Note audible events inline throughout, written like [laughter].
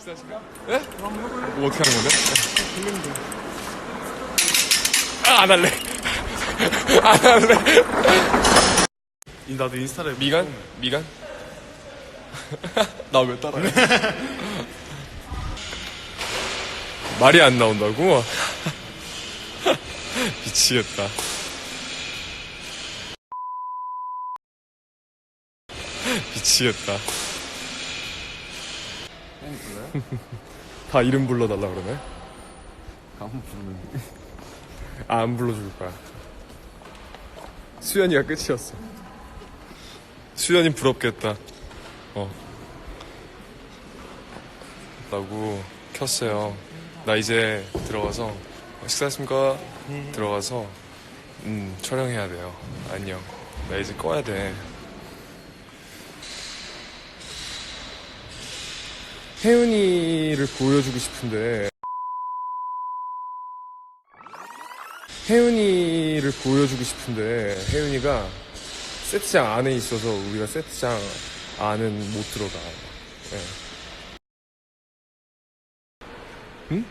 식사하실까? 네? 뭐 어떻게 하는 건데? 아, 안 할래. [laughs] 안 할래. 이 나도 인스타를 미간? 미간? [laughs] 나 왜 따라해? [laughs] 말이 안 나온다고? 미치겠다. 미치겠다. 다 이름 불러달라 그러네? 부르는데 아, 안 불러줄 거야. 수연이가 끝이었어. 수연이 부럽겠다. 어. 라고 켰어요. 나 이제 들어가서 어, 식사했습니까? 들어가서 음 촬영해야 돼요. 안녕. 나 이제 꺼야 돼. 혜은이를 보여주고 싶은데 혜은이를 보여주고 싶은데 혜은이가 세트장 안에 있어서 우리가 세트장 안은 못 들어가. 예. 응?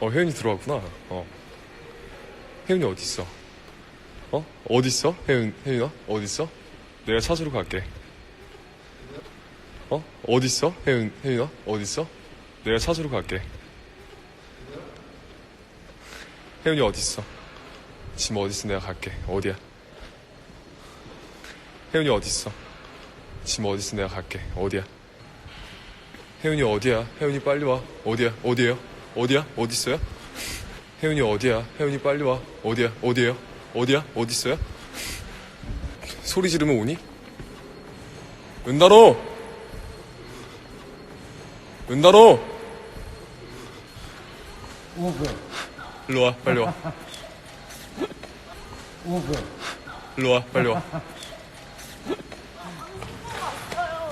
어 혜은이 들어왔구나. 어. 혜은이 어디 있어? 어? 어디 있어? 혜은 혜은아 어디 있어? 내가 찾으러 갈게. 어? 어디 있어? 혜은 혜은아 어디 있어? 내가 찾으러 갈게. 혜은이 어디 있어? 지금 어디 있어? 내가 갈게. 어디야? 혜은이 어디 있어? 지금 어디 있어? 내가 갈게. 어디야? 혜은이 어디야? 혜은이 빨리 와. 어디야? 어디에요? 어디야? 어디 있어요? 혜은이 어디야? 혜은이 빨리 와. 어디야? 어디에요? 어디야? 어디 있어요? 소리 지르면 오니? 은다로! 은다로! 오 뭐야 일로 와, 빨리 와. 오 뭐야 일로 와, 빨리 와.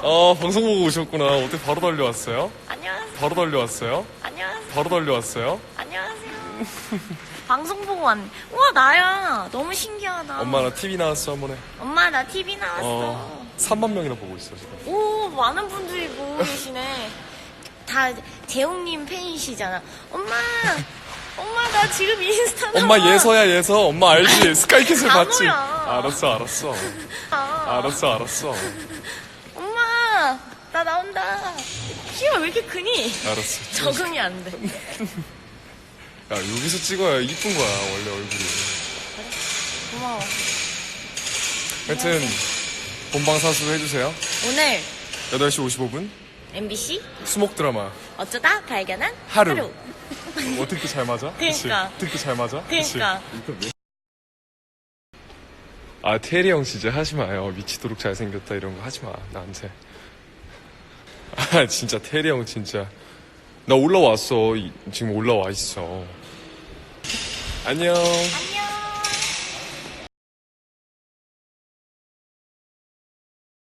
어, 방송 보고 오셨구나. 어떻게 바로 달려왔어요? 안녕하세요. 바로 달려왔어요? 안녕하세요. 바로 달려왔어요? 안녕하세요. [laughs] 방송 보고 왔네. 우와, 나야. 너무 신기하다. 엄마 나 TV 나왔어, 한 번에. 엄마, 나 TV 나왔어. 어, 3만 명이나 보고 있어, 지금. 오, 많은 분들이 보고 계시네. 다 재웅님 팬이시잖아. 엄마, 엄마, 나 지금 인스타 나와. 엄마 예서야, 예서. 엄마 알지? 스카이캐슬 봤지? 바보야. 알았어, 알았어. 아, 알았어, 알았어. 엄마, 나 나온다. 키가 왜 이렇게 크니? 알았어. [laughs] 적응이 안 돼. 야, 여기서 찍어야 이쁜 거야, 원래 얼굴이. 고마워. 하여튼, 본방 사수 해주세요. 오늘 8시 55분. MBC 수목 드라마. 어쩌다 발견한 하루. 하루. 어, 듣기 잘 맞아? 그치? [laughs] 그러니까. 듣기 잘 맞아? 그치? 그러니까. 아, 테리 형 진짜 하지 마요. 미치도록 잘생겼다 이런 거 하지 마, 나한테. 아, 진짜 테리 형 진짜. 나 올라왔어. 이- 지금 올라와 있어. 안녕. 안녕.